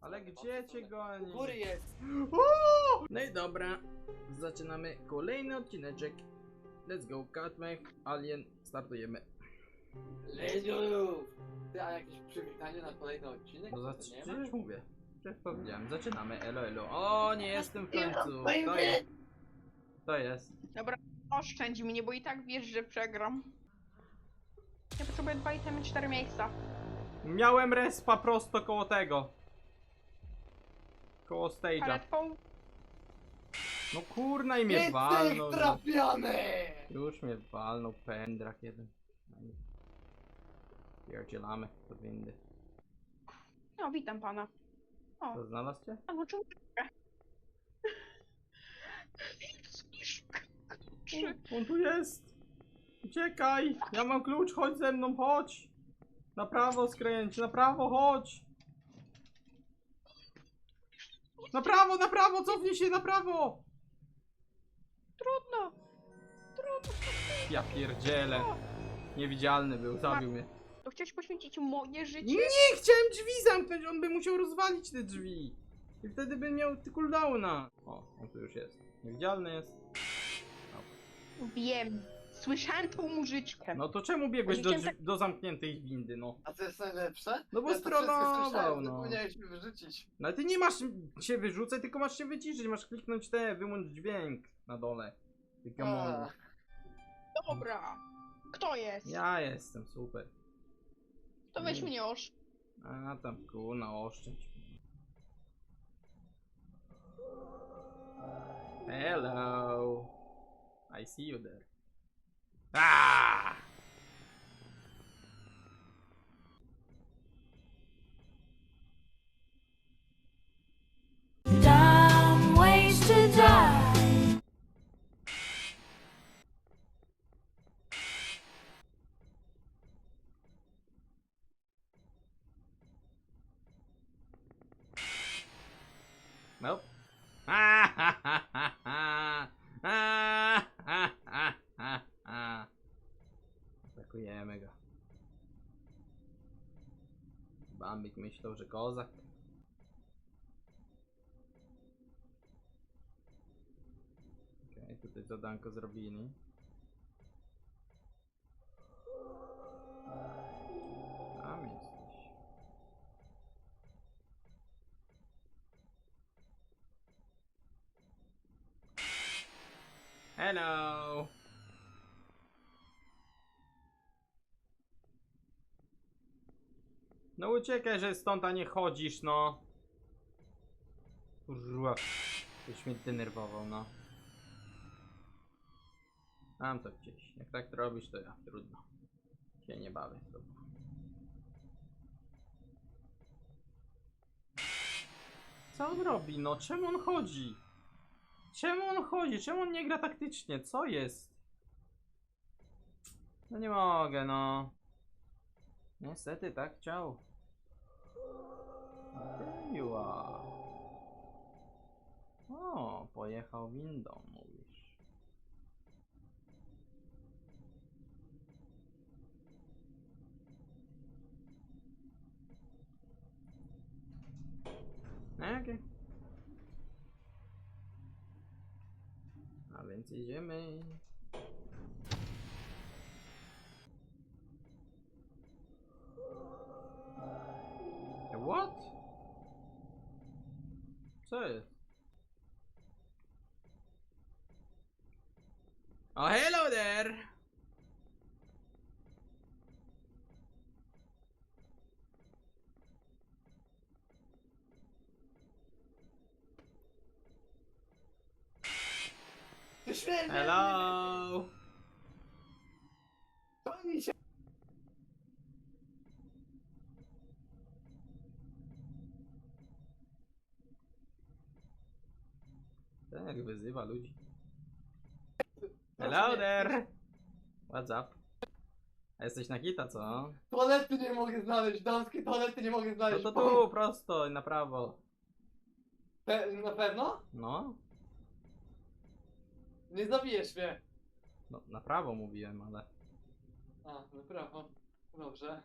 Ale gdzie cię U goni? góry jest! No i dobra, zaczynamy kolejny odcineczek. Let's go, Catmech, Alien, startujemy. Let's go! Ty, a jakieś przywitanie na kolejny odcinek? No To zac- nie ma? przecież mówię. Przecież powiedziałem, zaczynamy, elo elo. O, nie jestem w końcu. To jest. To jest. Dobra, oszczędź mnie, bo i tak wiesz, że przegram. Ja potrzebuję dwa itemy, cztery miejsca. Miałem respa prosto koło tego. Koło stage'a. No kurna i mnie Jest walnął. ich trafiony! Już mnie walnął pędrak jeden. No Pierdzielamy do windy. No, witam pana. O, Co, znalazł cię? a no czemu? Trzy. On tu jest! Uciekaj! Ja mam klucz, chodź ze mną, chodź! Na prawo skręć, na prawo chodź! Na prawo, na prawo, cofnij się, na prawo! Trudno. Trudno. Ja pierdzielę. Niewidzialny był, zabił mnie. To chciałeś poświęcić moje życie? Nie, chciałem drzwi zamknąć, on by musiał rozwalić te drzwi. I wtedy by miał ty cooldowna. O, on tu już jest. Niewidzialny jest. Wiem. Słyszałem tą muzyczkę. No to czemu biegłeś do, drzwi, do zamkniętej windy, no? A co jest najlepsze? No bo ja to wszystko słyszałem, no. Zapomniałeś mi wyrzucić. No ale ty nie masz się wyrzucać, tylko masz się wyciszyć, masz kliknąć te, wyłącz dźwięk na dole. Tylko A, Dobra. Kto jest? Ja jestem, super. To weź mnie osz. A tam kurna, oszczędź. Hello. I see you there. 啊。Bambik myślał, że kozak. Okej, tutaj zadanko zrobili. Tam jesteś. Hello. No uciekaj, że stąd a nie chodzisz, no. Kurwa. Ktoś mnie denerwował, no. Mam to gdzieś. Jak tak to robisz, to ja. Trudno. Się nie bawię. Co on robi? No, czemu on chodzi? Czemu on chodzi? Czemu on nie gra taktycznie? Co jest? No nie mogę, no. Niestety, tak chciał. There you are. O, pojechał windą, mówisz. Okej. A więc idziemy. Co jest? Oh, hello there! Ty śmierdzie! Hello! Pani się! Ten jak wyzywa ludzi. Hello there! What's up? A jesteś na kita, co? Toalety nie mogę znaleźć, damskie toalety nie mogę No znaleźć. to tu, prosto i na prawo. Pe na pewno? No, Nie zabijesz mnie. no na prawo mówiłem, ale... A, no prawo. Dobrze.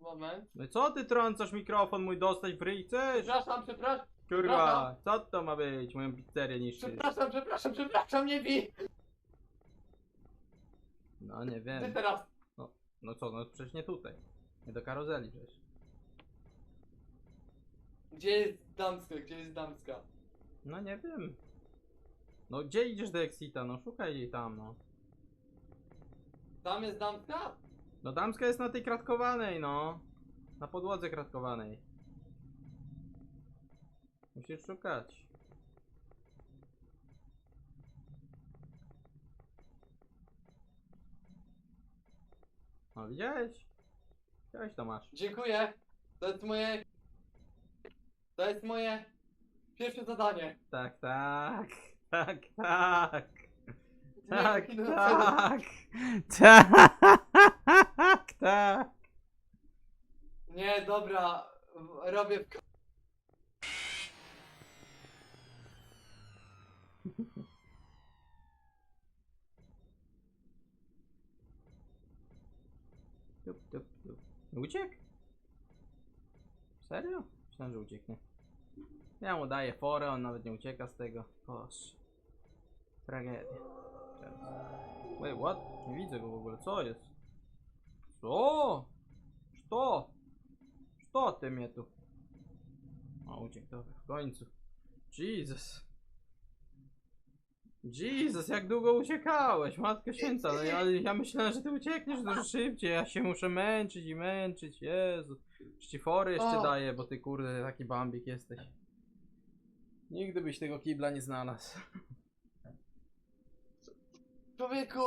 Moment. No i co ty trącasz mikrofon mój dostać w ryj chcesz? Przepraszam, przepraszam, Kurwa, co to ma być? Moją pizzerię niszczysz. przepraszam, przepraszam, przepraszam, nie bij! No nie Ty wiem. teraz. No co, no przecież nie tutaj. Nie do karuzeli przecież. Gdzie jest damska, gdzie jest damska? No nie wiem. No gdzie idziesz do Exita? No szukaj jej tam, no. Tam jest damska? No damska jest na tej kratkowanej, no. Na podłodze kratkowanej. Musisz szukać. No widziałeś? Widziałeś Tomasz. Dziękuję. To jest moje... To jest moje... Pierwsze zadanie. Tak, tak. Tak, tak. Nie, Tak, no, tak. Tak, tak. Nie, dobra. Robię w... Uciekł? Serio? Myślałem, że ucieknie. Ja mu daję forę, on nawet nie ucieka z tego. Boże. Tragedia. Wait, what? Nie widzę go w ogóle. Co jest? Co? Co? Co ty mnie tu? O, uciekł, dobra, w końcu. Jesus. Jesus, jak długo uciekałeś, Matko Święta, no ja, ja myślałem, że ty uciekniesz dużo szybciej, ja się muszę męczyć i męczyć, Jezu. Już ci fory jeszcze O. daję, bo ty kurde taki bambik jesteś. Nigdy byś tego kibla nie znalazł. Człowieku!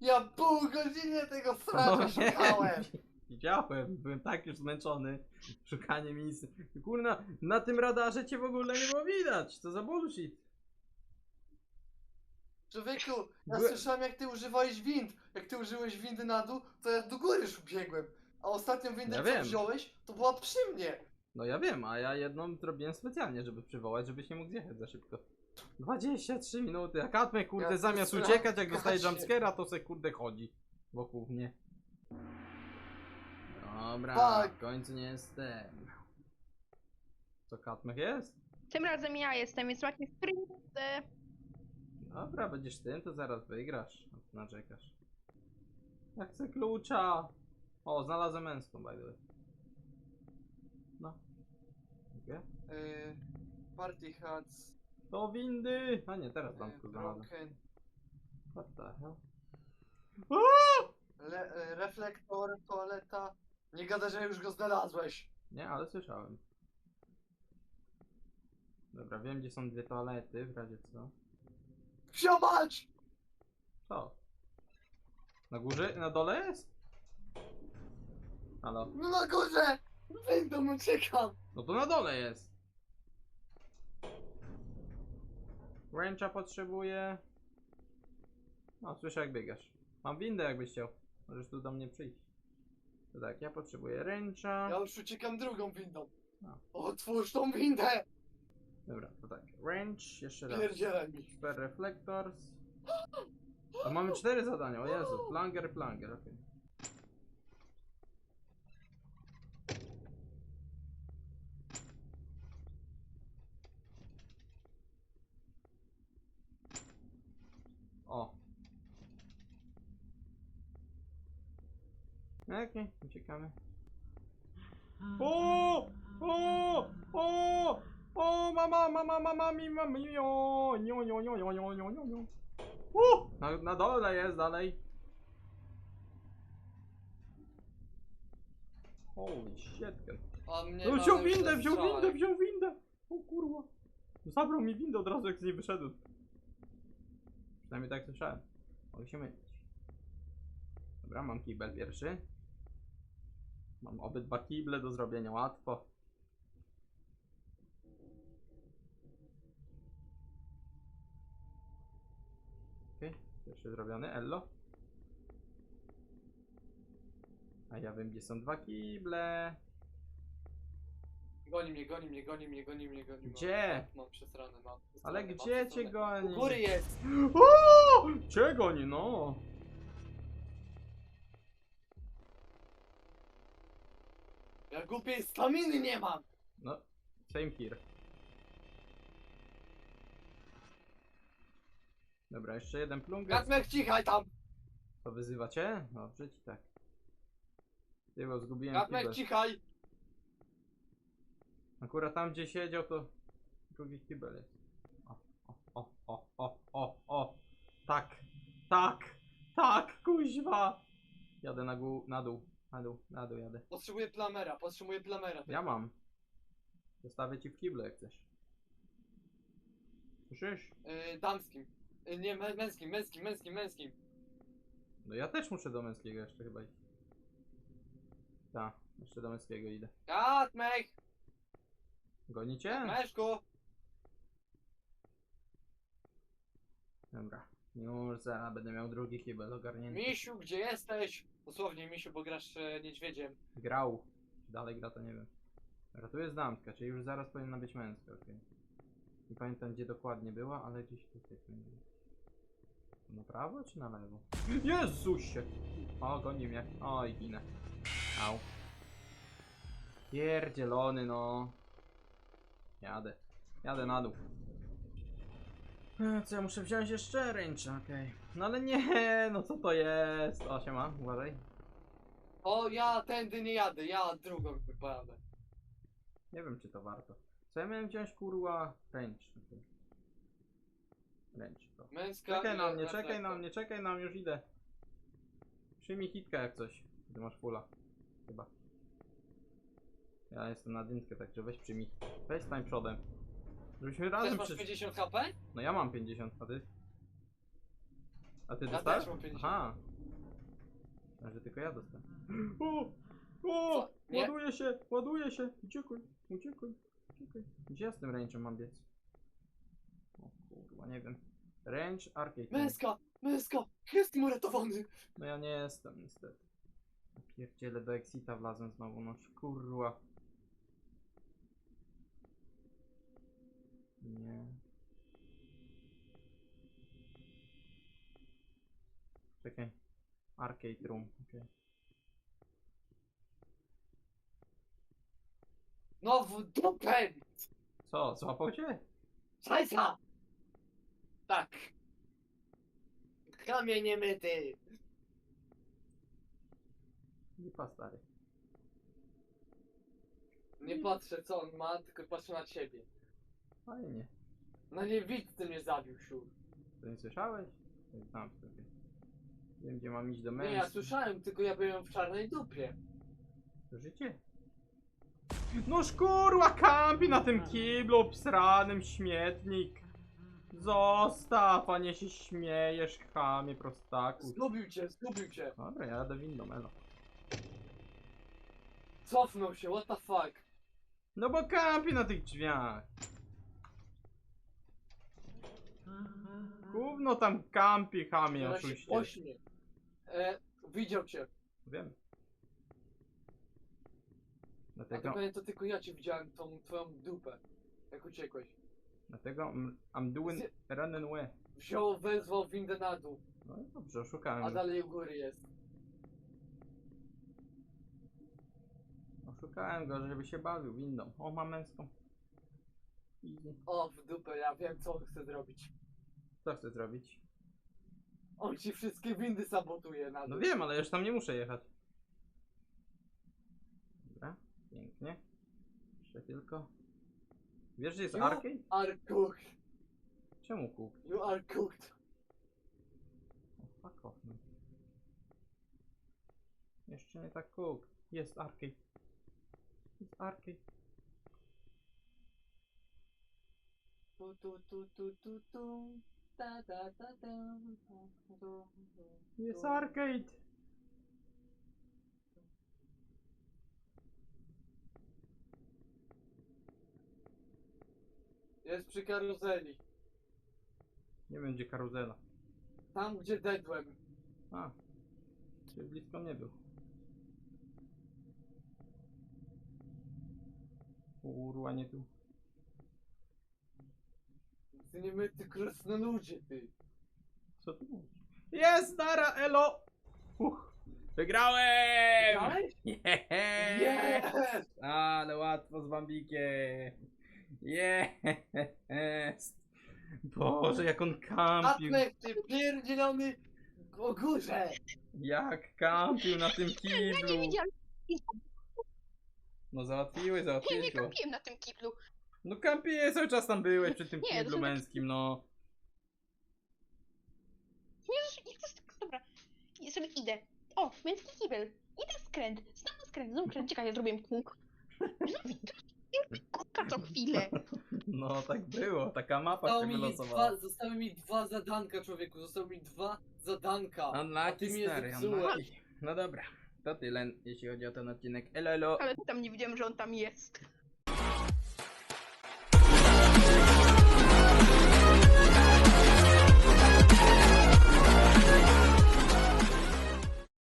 Ja pół godziny tego No sracza szukałem! Widziałem, byłem tak już zmęczony szukaniem miejsca. Kurna, na tym radarze cię w ogóle nie było widać, co za bullshit. Człowieku, ja Byłem- słyszałem jak ty używałeś wind. Jak ty użyłeś windy na dół, to ja do góry już biegłem. A ostatnią windę, Ja co wiem. wziąłeś, to była przy mnie. No ja wiem, a ja jedną zrobiłem specjalnie, żeby przywołać, żebyś nie mógł zjechać za szybko. 23 minuty, a Katme kurde Ja zamiast uciekać jak dostaje sraczę. jumpscare'a to se kurde chodzi wokół mnie. Dobra, Tak. w końcu nie jestem. Co Katmech jest? Tym razem ja jestem, więc macie sprint. Dobra, będziesz tym, to zaraz wygrasz. Narzekasz. Ja chcę klucza! O, znalazłem męską, by the way. No. Gdzie? Yy, party hats, Do windy! A nie, teraz yy, damską znalazłem. broken, What the hell? le, e, reflektor, toaleta. Nie gada, że już go znalazłeś. Nie, ale słyszałem. Dobra, wiem gdzie są dwie toalety, w razie co. Wsiomać! Co? Na górze? Na dole jest? Halo? No na górze! Windą uciekam! No to na dole jest! Wrencha potrzebuję. No, słyszę jak biegasz. Mam windę jakbyś chciał. Możesz tu do mnie przyjść. To tak, ja potrzebuję ręcza. Ja już uciekam drugą windą. No. Otwórz tą windę! Dobra, to tak. Wrench, jeszcze raz. Pierdzielaj mi. Super Reflectors. To mamy cztery zadania, o Jezu. Planger, planger, okej. O. Okej, uciekamy. O! O! O! O! Mama, mama, mama, mi, mami, o! Nio, nio, nio, nio, nio, nio, nio, nio. U! Na, na dole jest dalej. Holy shit. A mnie No wziął windę, wziął windę, wziął windę. O kurwa. Zabrał mi windę od razu jak z niej wyszedłem. Przynajmniej tak słyszałem. Mogę się mylić. Dobra, mam kibel pierwszy. Mam obydwa kible do zrobienia łatwo. Okej, pierwszy zrobiony, Ello. A ja wiem gdzie są dwa kible. Goni mnie, goni mnie, goni mnie, goni mnie, goni mnie. Gdzie? Mam, mam przesrane, mam przesrane, Ale mam gdzie cię przesrane. goni? U góry jest! O! Czego nie no? Ja głupiej staminy nie mam! No, same here. Dobra, jeszcze jeden plungę. Kacmek, cichaj tam! To wyzywa cię? Dobrze ci tak. Ty, bo zgubiłem Kacmek, kibel. cichaj! Akurat tam gdzie siedział to drugi kibel jest. O, o, o, o, o, o, o. Tak, tak, tak, kuźwa. Jadę na, gó na dół, na dół, na dół jadę. Potrzebuję plamera, potrzebuję plamera. Ja mam. Zostawię ci w kible jak chcesz. Słyszysz? Yy, damskim. Nie, mę- męskim, męskim, męskim, męskim. No ja też muszę do męskiego jeszcze chyba iść. Tak, jeszcze do męskiego idę. Kacmek! Gonicie? Meszku! Dobra. Już zaraz będę miał drugi kibel ogarnięty. Misiu, gdzie jesteś? Dosłownie, Misiu, bo grasz e, niedźwiedziem. Grał. Czy dalej gra to nie wiem. Dobra, tu jest damska, czyli już zaraz powinna być męska, okej. Nie pamiętam gdzie dokładnie była, ale gdzieś tutaj będzie. Na prawo czy na lewo? Jezusie! O, goni mnie. Oj, ginę. Au. Pierdzielony, no. Jadę. Jadę na dół. E, Co ja muszę wziąć jeszcze ręczę, okej. No ale nie, no co to jest? O, siema, uważaj. O, ja tędy nie jadę, ja drugą pojadę. Nie wiem, czy to warto. Co ja miałem wziąć, kurwa? Ręcz. To. Męska Czekaj i na mnie, czekaj na mnie, czekaj na mnie, już idę. Przyjmij hitka jak coś. Ty masz fulla. Chyba. Ja jestem na dynkę, także weź przyjmij. Weź stań przodem. Żebyśmy Też razem masz przyszli. 50 HP? No ja mam 50, a ty? A ty Ja dostałeś? też mam 50. Aha. A że tylko ja dostałem. O! O! Co? Nie? Ładuje się, ładuje się. Uciekaj, uciekaj, uciekaj. Gdzie ja z tym ręczem mam biec? O kurwa, nie wiem. Ręcz, arcade. Męska! Męska! Jestem uratowany! No ja nie jestem niestety. Pierdziele do Exita wlazłem znowu, no kurwa. Nie. Czekaj. Arcade room, okej. No w dupę! Co, złapał cię? Szajsa! Tak. Kamienie myty! Lipa stary. Nie patrzę co on ma, tylko patrzę na ciebie. Fajnie. Na niewidcy mnie zabił, siur. To nie słyszałeś? Jest tam sobie. Wiem gdzie mam iść do Nie, mężczyzn. ja słyszałem, tylko ja byłem w czarnej dupie. To życie. No szkurła kampi na tym kiblu obsranym śmietnik. Zostaw, a nie się śmiejesz, chamie prostaku. Zgubił cię, zgubił cię. Dobra, ja jadę windą, elo. Cofnął się, what the fuck. No bo kampi na tych drzwiach. Gówno tam kampi, chamie, Teraz się oszuście. E, widział cię. Wiem. A Dlatego, to to tylko ja cię widziałem, tą twoją dupę. Jak uciekłeś. Dlatego mm, I'm doing running away. Wziął, wezwał windę na dół, No i dobrze, oszukałem. a dalej u góry jest. Oszukałem go, żeby się bawił windą. O, mam męską. Easy. O, w dupę, ja wiem co on chce zrobić. Co chcę zrobić? On ci wszystkie windy sabotuje na dół. No wiem, ale już tam nie muszę jechać. Dobra, pięknie. Jeszcze tylko. Wiesz, gdzie jest You arcade? are cooked. Czemu kół? You are cooked. Fuck off, no. Jeszcze nie tak cook. Jest arcade. Jest arcade. Tu, tu, tu, tu, tu, tu. Ta, ta, ta, ta, ta, ta, tu, tu, Jest tu. Jest przy karuzeli. Nie wiem, gdzie karuzela. Tam, gdzie dedłem. A. Czyli blisko nie był. Kurwa, nie tu. Ty nie my, ty krasnoludzie, ty. Co tu mówisz? Jest, Dara, elo! Uch. Wygrałem! Grałeś? Yeah! Yes! Ale łatwo z Bambikiem. Jest! Boże, jak on kampił. Atmek, ty pierdzielony o górze! Jak kampił na tym Ja nie kiblu. widziałam. No załatwiłeś, Ja nie załatwiłeś go. kampiłem na tym kiblu. No kampiłeś, cały czas tam byłeś przy tym Nie, to kiblu są takie- męskim, no. Nie, nie chcę z tego, dobra. Ja sobie idę. O, męski kibel. Idę skręt. Znowu skręt, znowu skręt. Czekaj, ja zrobię kółk. Kółka co chwilę. No tak było, taka mapa Zostały się mi, wylosowała. dwa, zostały mi dwa zadanka, człowieku. Zostały mi dwa zadanka. A ty Unlucky mnie stary, zepsułeś. unlucky. No dobra, to tyle, jeśli chodzi o ten odcinek. Elo, elo. Ale tam nie wiedziałem, że on tam jest.